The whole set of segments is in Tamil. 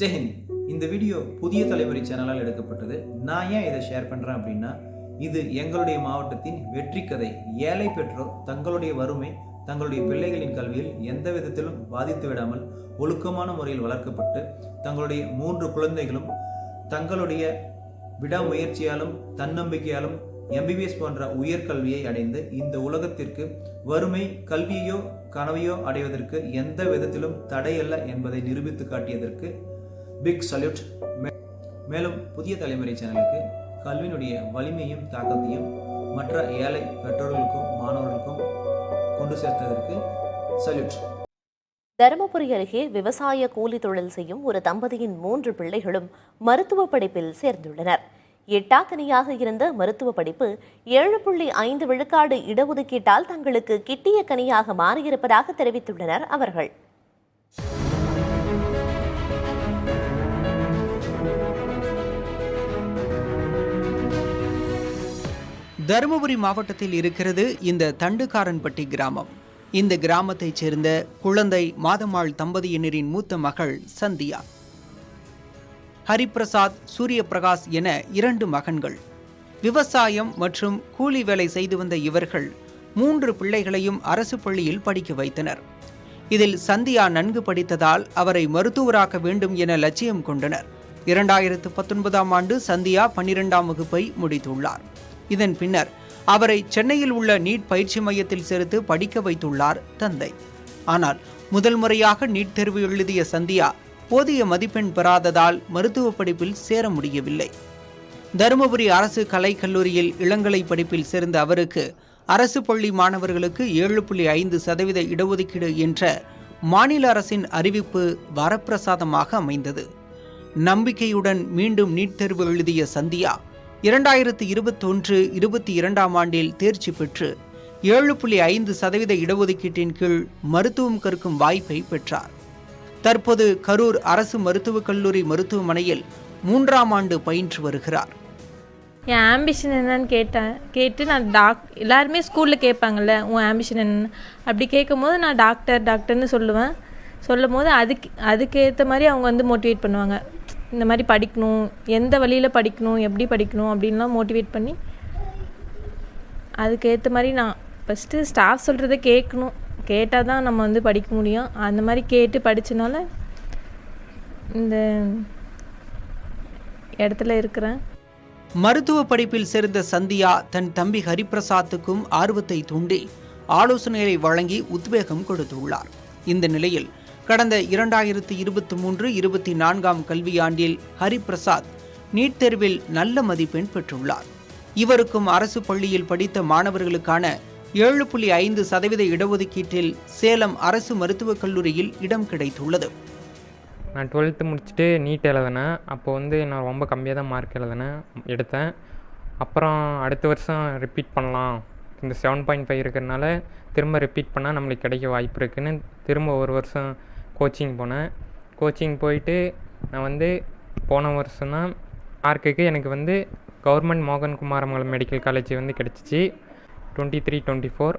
ஜெயஹிந்த் இந்த வீடியோ புதிய தலைமுறை சேனலால் எடுக்கப்பட்டது. நான் ஏன் இதை ஷேர் பண்ணுறேன் அப்படின்னா இது எங்களுடைய மாவட்டத்தின் வெற்றி கதை. ஏழை பெற்றோர் தங்களுடைய வறுமை தங்களுடைய பிள்ளைகளின் கல்வியில் எந்த விதத்திலும் பாதித்து விடாமல் ஒழுக்கமான முறையில் வளர்க்கப்பட்டு தங்களுடைய மூன்று குழந்தைகளும் தங்களுடைய விடாமுயற்சியாலும் தன்னம்பிக்கையாலும் எம்பிபிஎஸ் போன்ற உயர்கல்வியை அடைந்து இந்த உலகத்திற்கு வறுமை கல்வியோ கனவையோ அடைவதற்கு எந்த விதத்திலும் தடையல்ல என்பதை நிரூபித்து காட்டியதற்கு பிக் சல்யூட். மேலும் புதிய தலைமுறை சேனலுக்கு கல்வியினுடைய வலிமையும் தாக்கத்தையும் மற்ற ஏழை பெற்றோர்களுக்கும் மாணவர்களுக்கும் கொண்டு சேர்த்ததற்கு சல்யூட். தருமபுரி அருகே விவசாய கூலி தொழில் செய்யும் ஒரு தம்பதியின் மூன்று பிள்ளைகளும் மருத்துவ படிப்பில் சேர்ந்துள்ளனர். எட்டாக்கனியாக இருந்த மருத்துவ படிப்பு ஏழு புள்ளி ஐந்து விழுக்காடு இடஒதுக்கீட்டால் தங்களுக்கு கிட்டிய கனியாக மாறியிருப்பதாக தெரிவித்துள்ளனர் அவர்கள். தருமபுரி மாவட்டத்தில் இருக்கிறது இந்த தண்டுக்காரன்பட்டி கிராமம். இந்த கிராமத்தைச் சேர்ந்த குழந்தை மாதமாள் தம்பதியினரின் மூத்த மகள் சந்தியா. ஹரிபிரசாத் சூரியபிரகாஷ் என இரண்டு மகன்கள். விவசாயம் மற்றும் கூலி வேலை செய்து வந்த இவர்கள் மூன்று பிள்ளைகளையும் அரசு பள்ளியில் படிக்க வைத்தனர். இதில் சந்தியா நன்கு படித்ததால் அவரை மருத்துவராக்க வேண்டும் என லட்சியம் கொண்டனர். இரண்டாயிரத்து பத்தொன்பதாம் ஆண்டு சந்தியா பன்னிரெண்டாம் வகுப்பை முடித்துள்ளார். இதன் பின்னர் அவரை சென்னையில் உள்ள நீட் பயிற்சி மையத்தில் சேர்த்து படிக்க வைத்துள்ளார் தந்தை. ஆனால் முதல் முறையாக நீட் தேர்வு எழுதிய சந்தியா போதிய மதிப்பெண் பெறாததால் மருத்துவ படிப்பில் சேர முடியவில்லை. தருமபுரி அரசு கலைக்கல்லூரியில் இளங்கலை படிப்பில் சேர்ந்த அவருக்கு அரசு பள்ளி மாணவர்களுக்கு ஏழு புள்ளி ஐந்து சதவீத இடஒதுக்கீடு என்ற மாநில அரசின் அறிவிப்பு வரப்பிரசாதமாக அமைந்தது. நம்பிக்கையுடன் மீண்டும் நீட் தேர்வு எழுதிய சந்தியா இரண்டாயிரத்து இருபத்தொன்று இருபத்தி இரண்டாம் ஆண்டில் தேர்ச்சி பெற்று ஏழு புள்ளி ஐந்து சதவீத இடஒதுக்கீட்டின் கீழ் மருத்துவம் கற்கும் வாய்ப்பை பெற்றார். தற்போது கரூர் அரசு மருத்துவக் கல்லூரி மருத்துவமனையில் மூன்றாம் ஆண்டு பயின்று வருகிறார். என் ஆம்பிஷன் என்னன்னு கேட்டேன் கேட்டு நான் டாக் எல்லாருமே ஸ்கூலில் கேட்பாங்கல்ல உன் ஆம்பிஷன் என்ன அப்படி கேட்கும் போது நான் டாக்டர் டாக்டர்னு சொல்லுவேன். சொல்லும் போது அதுக்கு அதுக்கேற்ற மாதிரி அவங்க வந்து மோட்டிவேட் பண்ணுவாங்க. இந்த மாதிரி படிக்கணும் எந்த வழியில் படிக்கணும் எப்படி படிக்கணும் அப்படின்லாம் மோட்டிவேட் பண்ணி அதுக்கேற்ற மாதிரி நான் ஃபஸ்ட்டு ஸ்டாஃப் சொல்கிறத கேட்கணும். கேட்டால் தான் நம்ம வந்து படிக்க முடியும். அந்த மாதிரி கேட்டு படித்தனால இந்த இடத்துல இருக்கிறேன். மருத்துவ படிப்பில் சேர்ந்த சந்தியா தன் தம்பி ஹரிபிரசாத்துக்கும் ஆர்வத்தை தூண்டி ஆலோசனைகளை வழங்கி உத்வேகம் கொடுத்துள்ளார். இந்த நிலையில் கடந்த இரண்டாயிரத்து இருபத்தி மூன்று இருபத்தி நான்காம் கல்வியாண்டில் ஹரிபிரசாத் நீட் தேர்வில் நல்ல மதிப்பெண் பெற்றுள்ளார். இவருக்கும் அரசு பள்ளியில் படித்த மாணவர்களுக்கான ஏழு புள்ளி ஐந்து சதவீத இடஒதுக்கீட்டில் சேலம் அரசு மருத்துவக் கல்லூரியில் இடம் கிடைத்துள்ளது. நான் டுவெல்த்து முடிச்சுட்டு நீட் எழுதினேன். அப்போ வந்து நான் ரொம்ப கம்மியாக தான் மார்க் எழுதினேன் எடுத்தேன். அப்புறம் அடுத்த வருஷம் ரிப்பீட் பண்ணலாம். இந்த செவன் பாயிண்ட் ஃபைவ் இருக்கிறனால திரும்ப ரிப்பீட் பண்ணால் நம்மளுக்கு கிடைக்க வாய்ப்பு இருக்குன்னு திரும்ப ஒரு வருஷம் கோச்சிங் போனேன். கோச்சிங் போயிட்டு நான் வந்து போன வருஷம் தான் மார்க்குக்கு எனக்கு வந்து கவர்மெண்ட் மோகன் குமாரமங்கலம் மெடிக்கல் காலேஜ் வந்து கிடச்சிச்சு. Twenty three twenty four.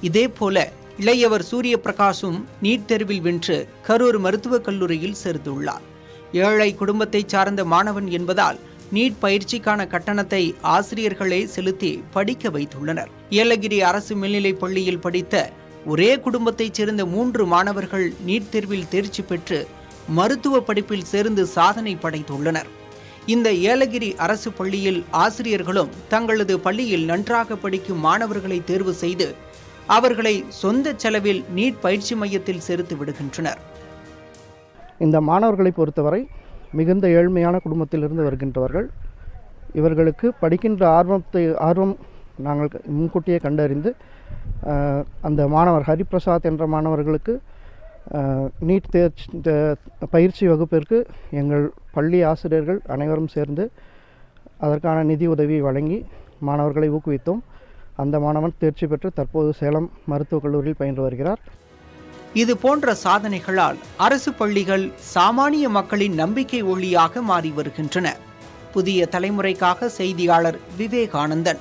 இதே போல இளையவர் சூரிய பிரகாஷும் நீட் தேர்வில் வென்று கரூர் மருத்துவக் கல்லூரியில் சேர்ந்துள்ளார். ஏழை குடும்பத்தைச் சார்ந்த மாணவன் என்பதால் நீட் பயிற்சிக்கான கட்டணத்தை ஆசிரியர்களே செலுத்தி படிக்க வைத்துள்ளனர். ஏலகிரி அரசு மேல்நிலைப் பள்ளியில் படித்த ஒரே குடும்பத்தைச் சேர்ந்த மூன்று மாணவர்கள் நீட் தேர்வில் தேர்ச்சி பெற்று மருத்துவ படிப்பில் சேர்ந்து சாதனை படைத்துள்ளனர். இந்த ஏலகிரி அரசு பள்ளியில் ஆசிரியர்களும் தங்களது பள்ளியில் நன்றாக படிக்கும் மாணவர்களை தேர்வு செய்து அவர்களை சொந்த செலவில் நீட் பயிற்சி மையத்தில் சேர்த்து விடுகின்றனர். இந்த மாணவர்களை பொறுத்தவரை மிகுந்த ஏழ்மையான குடும்பத்திலிருந்து வருகின்றவர்கள். இவர்களுக்கு படிக்கின்ற ஆர்வத்தை ஆர்வம் நாங்கள் முன்கூட்டியே கண்டறிந்து அந்த மாணவர் ஹரிபிரசாத் என்ற மாணவர்களுக்கு நீட் தேர்ச்சி பயிற்சி வகுப்பிற்கு எங்கள் பள்ளி ஆசிரியர்கள் அனைவரும் சேர்ந்து அதற்கான நிதி உதவி வழங்கி மாணவர்களை ஊக்குவித்தோம். அந்த மாணவன் தேர்ச்சி பெற்று தற்போது சேலம் மருத்துவக் கல்லூரியில் பயின்று வருகிறார். இது போன்ற சாதனைகளால் அரசு பள்ளிகள் சாமானிய மக்களின் நம்பிக்கை ஒளியாக மாறி வருகின்றன. புதிய தலைமுறைக்காக செய்தியாளர் விவேகானந்தன்.